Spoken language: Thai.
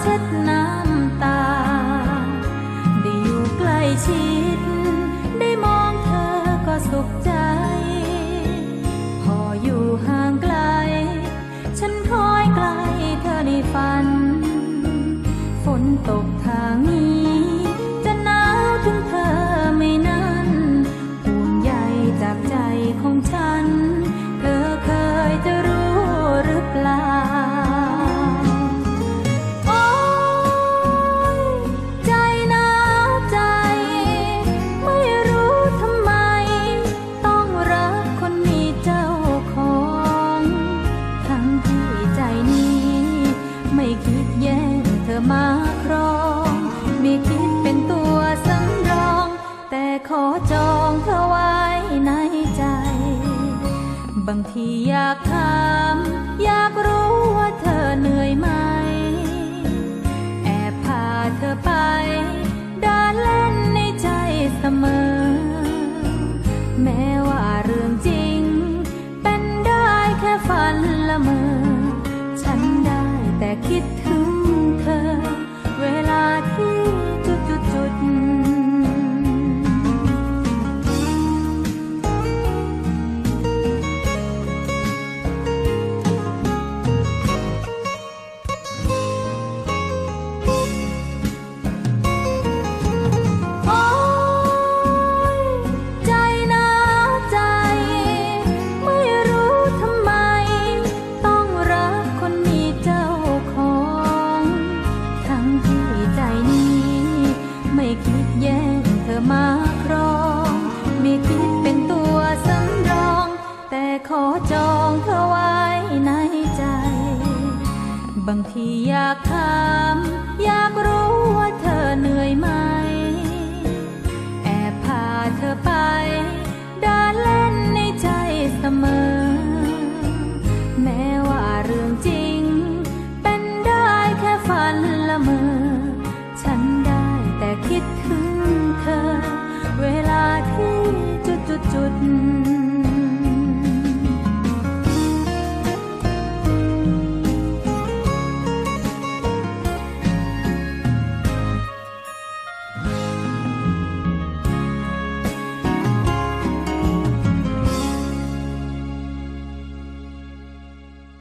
เช็ดน้ำตา ได้อยู่ใกล้ชิด ได้มองเธอก็สุขใจ พออยู่ห่างไกล ฉันคอยไกลเธอในฝัน ฝนตกทางนี้ ขอจองเธอไว้ในใจ บางทีอยากถาม อยากรู้ว่าเธอเหนื่อยไหม แอบพาเธอไปดินเล่นในใจเสมอ แม้ว่าเรื่องจริง เป็นได้แค่ฝันละเมอ ฉันได้แต่คิดถึง บางทีอยากถาม อยากรู้ว่าเธอเหนื่อยไหม แอบพาเธอไปเดินเล่นในใจเสมอ แม้ว่าเรื่องจริง เป็นได้แค่ฝันละเมอ ฉันได้แต่คิดถึงเธอ เวลาที่จุดจุดจุด